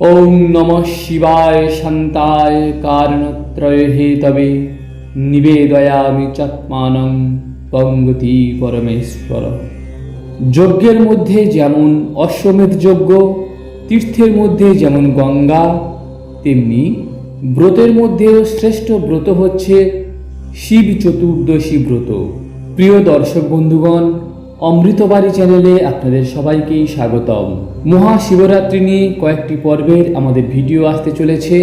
ওং নম শিবায় শান্তায় কারণত্রয় হেতবে নিবেদয়ামি চাত্মানং পঙ্গতি পরমেশ্বর। যজ্ঞের মধ্যে যেমন অশ্বমেধ যজ্ঞ, তীর্থের মধ্যে যেমন গঙ্গা, তেমনি ব্রতের মধ্যেও শ্রেষ্ঠ ব্রত হচ্ছে শিব চতুর্দশী ব্রত। প্রিয় দর্শক বন্ধুগণ অমৃতবাড়ি চ্যানেলে আপনাদের সবাইকেই স্বাগতম। মহাশিবরাত্রি নিয়ে কয়েকটি পর্বের আমাদের ভিডিও আসতে চলেছে।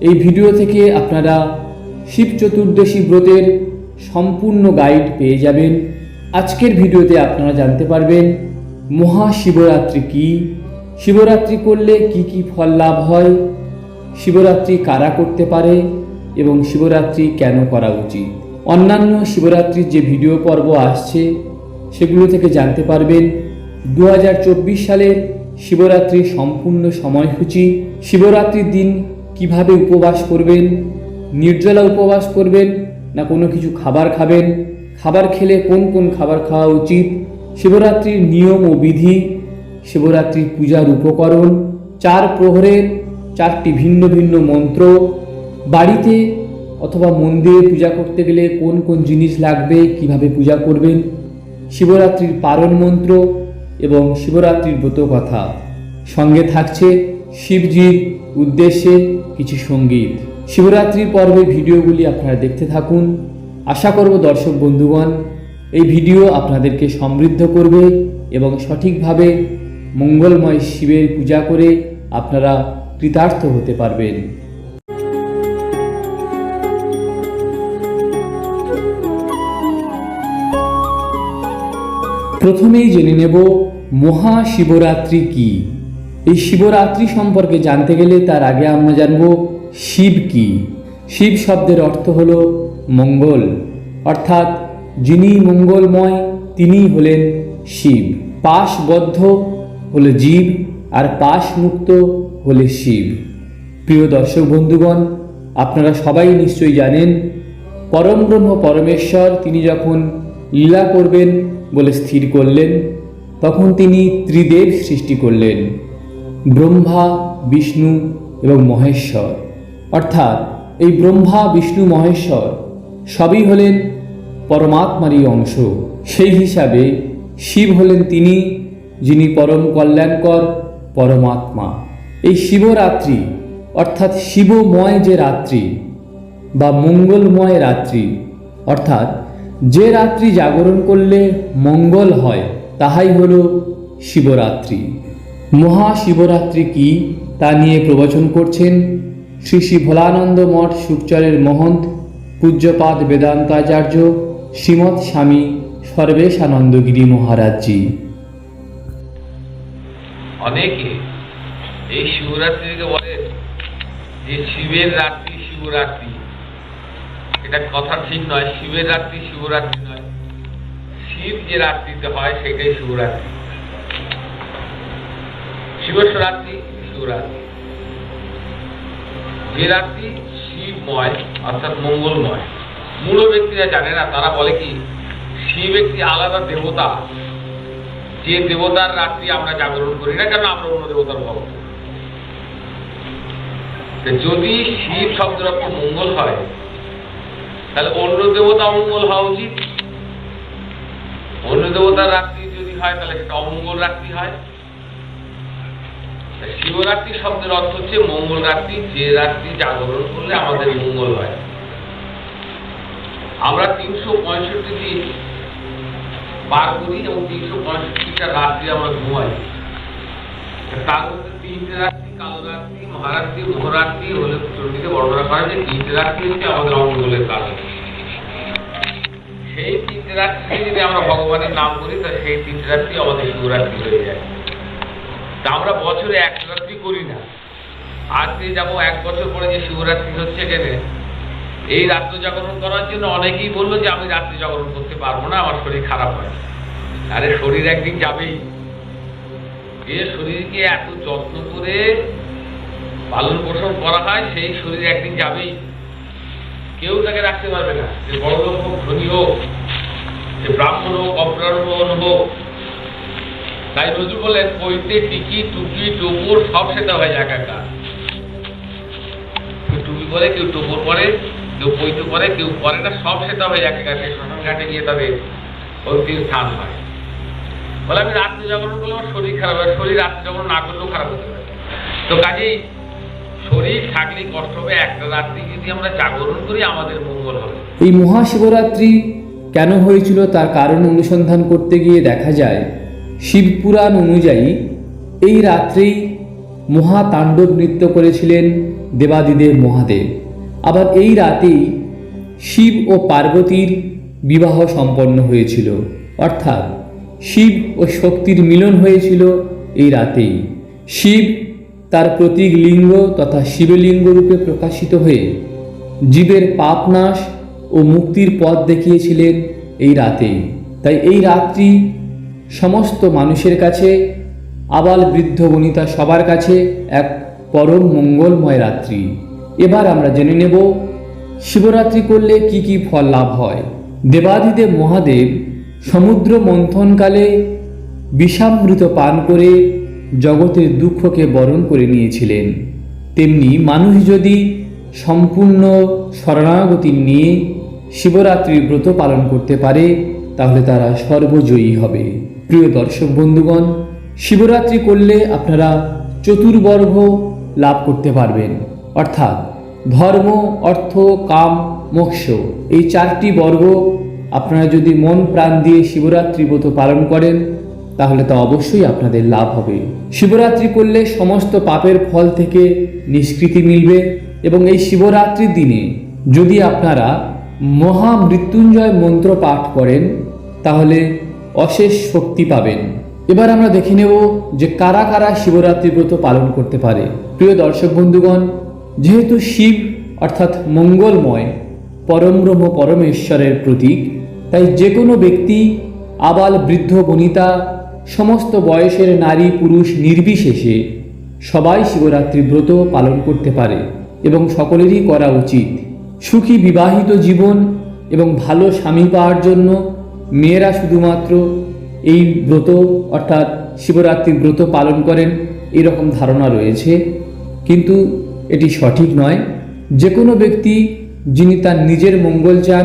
এই ভিডিও থেকে আপনারা শিব চতুর্দশী ব্রতের সম্পূর্ণ গাইড পেয়ে যাবেন। আজকের ভিডিওতে আপনারা জানতে পারবেন মহাশিবরাত্রি কি, শিবরাত্রি করলে কি কি ফল লাভ হয়, শিবরাত্রি কারা করতে পারে এবং শিবরাত্রি কেন করা উচিত। অন্যান্য শিবরাত্রির যে ভিডিও পর্ব আসছে সেগুলো থেকে জানতে পারবেন। দু সালের শিবরাত্রির সম্পূর্ণ সময়সূচি। শিবরাত্রির দিন কীভাবে উপবাস করবেন? নির্জলা উপবাস করবেন না কোনো কিছু খাবার খাবেন? খাবার খেলে কোন কোন খাবার খাওয়া উচিত? শিবরাত্রির নিয়ম ও বিধি, শিবরাত্রির পূজার উপকরণ, চার প্রহরের চারটি ভিন্ন ভিন্ন মন্ত্র, বাড়িতে অথবা মন্দিরে পূজা করতে গেলে কোন কোন জিনিস লাগবে, কীভাবে পূজা করবেন? শিবরাত্রির পারণ মন্ত্র এবং শিবরাত্রির ব্রত কথা। সঙ্গে থাকছে শিবজির উদ্দেশ্যে কিছু সংগীত। শিবরাত্রির পর্বের ভিডিওগুলি আপনারা দেখতে থাকুন। আশা করব দর্শক বন্ধুগণ, এই ভিডিও আপনাদেরকে সমৃদ্ধ করবে এবং সঠিকভাবে মঙ্গলময় শিবের পূজা করে আপনারা কৃতার্থ হতে পারবেন। প্রথমেই জেনে নেব মহাশিবরাত্রি কি। এই শিবরাত্রি সম্পর্কে জানতে গেলে তার আগে আমরা জানব শিব কি। শিব শব্দের অর্থ হল মঙ্গল। অর্থাৎ যিনি মঙ্গলময় তিনিই হলেন শিব। পাশবদ্ধ হলো জীব আর পাশ মুক্ত হলে শিব। প্রিয় দর্শক বন্ধুগণ, আপনারা সবাই নিশ্চয়ই জানেন, পরম ব্রহ্ম পরমেশ্বর তিনি যখন লীলা করবেন বলে স্থির করলেন। তখন তিনি ত্রিদেব সৃষ্টি করলেন। ব্রহ্মা, বিষ্ণু এবং মহেশ্বর। অর্থাৎ এই ব্রহ্মা, বিষ্ণু, মহেশ্বর সবই হলেন পরমাত্মারই অংশ। সেই হিসাবে শিব হলেন তিনি, যিনি পরম কল্যাণকর পরমাত্মা। এই শিবরাত্রি, অর্থাৎ শিবময় যে রাত্রি বা মঙ্গলময় রাত্রি, অর্থাৎ যে রাত্রি জাগরণ করলে মঙ্গল হয়, তাহাই হল শিবরাত্রি। মহাশিবরাত্রি কি তা নিয়ে প্রবচন করছেন শ্রী শ্রী ভোলানন্দ মঠ সুকচরের মহন্ত পূজ্যপাদ বেদান্তাচার্য শ্রীমৎ স্বামী সর্বেশানন্দগিরি মহারাজজি। অনেকে এই শিবরাত্রিকে বলে যে শিবের রাত্রি শিবরাত্রি। এটা কথা ঠিক নয়, শিবের রাত্রি শিবরাত্রি নয়। শিব যে রাত্রিতে হয়, সেটাই শিবরাত্রি। শিবরাত্রি শিবরাত্রি। যে রাত্রি শিবময়, অর্থাৎ মঙ্গলময়। মূল ব্যক্তিরা জানে না, তারা বলে কি, শিব একটি আলাদা দেবতা। যে দেবতার রাত্রি আমরা জাগরণ করি না, কেন আমরা অন্য দেবতার ভক্ত যদি শিব শব্দের অর্থ মঙ্গল হয় তাহলে অন্য দেবতা অমঙ্গল হওয়া উচিত। অন্য দেবতার রাত্রি যদি হয়, তাহলে সেটা অমঙ্গল রাত্রি হয়। শিবরাত্রি শব্দের অর্থ হচ্ছে মঙ্গল রাত্রি, যে রাত্রি জাগরণ করলে আমাদের মঙ্গল হয়। আমরা তিনশো পঁয়ষট্টি দিন পার করি এবং তিনশো পঁয়ষট্টিটা রাত্রি আমরা ঘুমাই। তার মধ্যে তিনটে রাত্রি মহারাত্রি হলে বর্ণনা করা যে তিনটে রাত্রি হচ্ছে আমাদের সেই তিনটে রাত্রি যদি আমরা ভগবানের নাম করি সেই তিনটে রাত্রি আমাদের শিবরাত্রি হয়ে যায়। তা আমরা বছরে এক রাত্রি করি না। আজকে যাব, এক বছর পরে যে শিবরাত্রি হচ্ছে এখানে, এই রাত্র জাগরণ করার জন্য অনেকেই বলল যে, আমি রাত্রি জাগরণ করতে পারব না, আমার শরীর খারাপ হয়। আরে শরীর একদিন যাবেই। যে শরীরকে এত যত্ন করে পালন পোষণ করা হয়, সেই শরীর একদিন যাবেই। কেউ তাকে রাখতে পারবে না। যে বড় লোক হোক, ধনী হোক, যে ব্রাহ্মণ হোক অব্রাহ্মণ হোক। তাই নজরুল বলেন পইতে টিকি টুকি টোপর, সব সেটা হয় যায় একা কেউ টুপি পরে, কেউ টোপর পরে, কেউ পৈতে পরে, কেউ পরে না, সব সেটা হয় যায় একা সেই শ্মশান ঘাটে গিয়ে তাদের অন্তিম স্থান হয় বলে, আমি রাত্রি জাগরণ করলে আমার শরীর খারাপ হয় শরীর রাত্রি জাগরণ না করলেও খারাপ হতে পারে তো কাজেই শরীর থাকলে কষ্ট হবে, একটা রাত্রি যদি আমরা জাগরণ করি, আমাদের মঙ্গল হবে। এই মহাশিবরাত্রি কেন হয়েছিল তার কারণ অনুসন্ধান করতে গিয়ে দেখা যায় শিবপুরাণ অনুযায়ী এই রাত্রেই মহাতাণ্ডব নৃত্য করেছিলেন দেবাদিদেব মহাদেব। আবার এই রাতেই শিব ও পার্বতীর বিবাহ সম্পন্ন হয়েছিল। অর্থাৎ শিব ও শক্তির মিলন হয়েছিল এই রাতেই। শিব তার প্রতীক লিঙ্গ তথা শিবলিঙ্গ রূপে প্রকাশিত হয়ে জীবের পাপ নাশ ও মুক্তির পথ দেখিয়েছিলেন এই রাতেই। তাই এই রাত্রি সমস্ত মানুষের কাছে, আবাল বৃদ্ধ বনিতা সবার কাছে এক পরম মঙ্গলময় রাত্রি। এবার আমরা জেনে নেব, শিবরাত্রি করলে কি কি ফল লাভ হয়? দেবাদিদেব মহাদেব সমুদ্র মন্থনকালে বিষামৃত পান করে জগতের দুঃখকে বরণ করে নিয়েছিলেন। তেমনি মানুষ যদি সম্পূর্ণ শরণাগতি নিয়ে শিবরাত্রির ব্রত পালন করতে পারে, তাহলে তারা সর্বজয়ী হবে। প্রিয় দর্শক বন্ধুগণ, শিবরাত্রি করলে আপনারা চতুর্বর্গ লাভ করতে পারবেন। অর্থাৎ ধর্ম, অর্থ, কাম, মোক্ষ এই চারটি বর্গ আপনারা যদি মন প্রাণ দিয়ে শিবরাত্রি ব্রত পালন করেন, তাহলে তা অবশ্যই আপনাদের লাভ হবে। শিবরাত্রি করলে সমস্ত পাপের ফল থেকে নিষ্কৃতি মিলবে এবং এই শিবরাত্রির দিনে যদি আপনারা মহামৃত্যুঞ্জয় মন্ত্র পাঠ করেন, তাহলে অশেষ শক্তি পাবেন। এবার আমরা দেখে নেব যে কারা কারা শিবরাত্রি ব্রত পালন করতে পারে। প্রিয় দর্শক বন্ধুগণ, যেহেতু শিব অর্থাৎ মঙ্গলময় পরমব্রহ্ম পরমেশ্বরের প্রতীক তাই যে কোনো ব্যক্তি, আবাল বৃদ্ধ বনিতা, সমস্ত বয়সের নারী পুরুষ নির্বিশেষে সবাই শিবরাত্রি ব্রত পালন করতে পারে এবং সকলেরই করা উচিত। সুখী বিবাহিত জীবন এবং ভালো স্বামী পাওয়ার জন্য মেয়েরা শুধুমাত্র এই ব্রত অর্থাৎ শিবরাত্রি ব্রত পালন করেন এরকম ধারণা রয়েছে। কিন্তু এটি সঠিক নয়। যে কোনো ব্যক্তি, যিনি তার নিজের মঙ্গল চান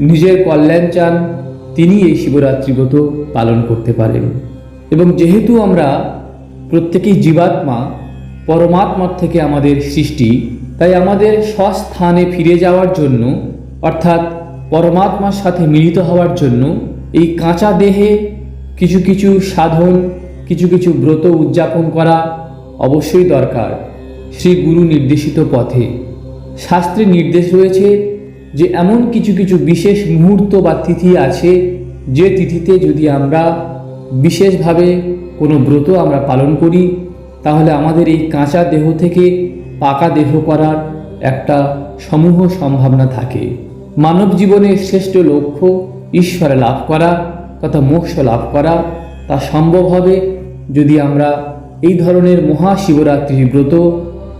নিজের কল্যাণ চান তিনি এই শিবরাত্রি ব্রত পালন করতে পারেন। এবং যেহেতু আমরা প্রত্যেকেই জীবাত্মা, পরমাত্মার থেকে আমাদের সৃষ্টি, তাই আমাদের স্বস্থানে ফিরে যাওয়ার জন্য, অর্থাৎ পরমাত্মার সাথে মিলিত হওয়ার জন্য, এই কাঁচা দেহে কিছু কিছু সাধন, কিছু কিছু ব্রত উদযাপন করা অবশ্যই দরকার। শ্রী গুরু নির্দেশিত পথে। শাস্ত্রে নির্দেশ রয়েছে যে এমন কিছু কিছু বিশেষ মুহূর্ত বা তিথি আছে, যে তিথিতে যদি আমরা বিশেষভাবে কোনো ব্রত আমরা পালন করি, তাহলে আমাদের এই কাঁচা দেহ থেকে পাকা দেহ করার একটা সমূহ সম্ভাবনা থাকে। মানব জীবনের শ্রেষ্ঠ লক্ষ্য ঈশ্বরে লাভ করা তথা মোক্ষ লাভ করা। তা সম্ভব হবে যদি আমরা এই ধরনের মহাশিবরাত্রির ব্রত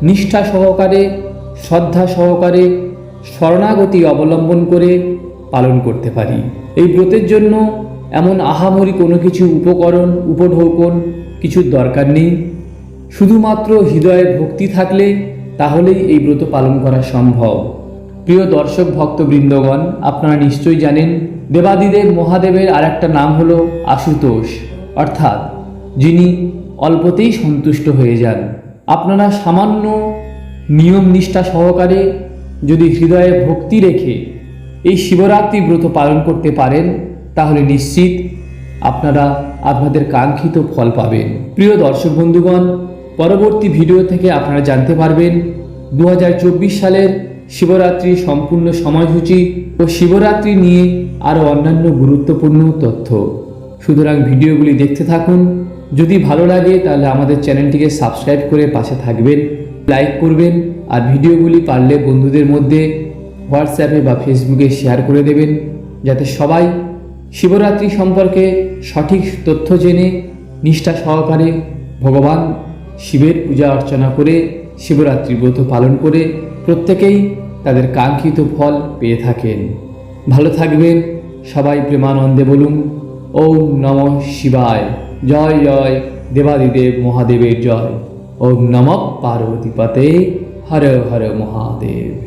নিষ্ঠা সহকারে, শ্রদ্ধা সহকারে শরণাগতি অবলম্বন করে পালন করতে পারি। এই ব্রতের জন্য এমন আহামরি কোনো কিছু উপকরণ, উপঢৌকন কিছুর দরকার নেই। শুধুমাত্র হৃদয়ে ভক্তি থাকলে তাহলেই এই ব্রত পালন করা সম্ভব। প্রিয় দর্শক ভক্তবৃন্দগণ, আপনারা নিশ্চয়ই জানেন, দেবাদিদেব মহাদেবের আর একটা নাম হল আশুতোষ। অর্থাৎ যিনি অল্পতেই সন্তুষ্ট হয়ে যান। আপনারা সামান্য নিয়ম নিষ্ঠা সহকারে যদি হৃদয়ে ভক্তি রেখে এই শিবরাত্রি ব্রত পালন করতে পারেন, তাহলে নিশ্চিত আপনারা আপনাদের কাঙ্ক্ষিত ফল পাবেন। প্রিয় দর্শক বন্ধুগণ, পরবর্তী ভিডিও থেকে আপনারা জানতে পারবেন দু হাজার চব্বিশ সালের শিবরাত্রি সম্পূর্ণ সময়সূচি ও শিবরাত্রি নিয়ে আরও অন্যান্য গুরুত্বপূর্ণ তথ্য। সুতরাং ভিডিওগুলি দেখতে থাকুন। যদি ভালো লাগে, তাহলে আমাদের চ্যানেলটিকে সাবস্ক্রাইব করে পাশে থাকবেন। লাইক করবেন আর ভিডিওগুলি পারলে বন্ধুদের মধ্যে হোয়াটসঅ্যাপে বা ফেসবুকে শেয়ার করে দেবেন, যাতে সবাই শিবরাত্রি সম্পর্কে সঠিক তথ্য জেনে, নিষ্ঠা সহকারে ভগবান শিবের পূজা অর্চনা করে, শিবরাত্রি ব্রত পালন করে প্রত্যেকেই তাদের কাঙ্ক্ষিত ফল পেয়ে থাকেন। ভালো থাকবেন, সবাই প্রেমানন্দে বলুন, ওম নম শিবায়। জয় জয়, দেবাদিদেব মহাদেবের জয়। ওম নম পার্বতীপতে হর হর মহাদেব।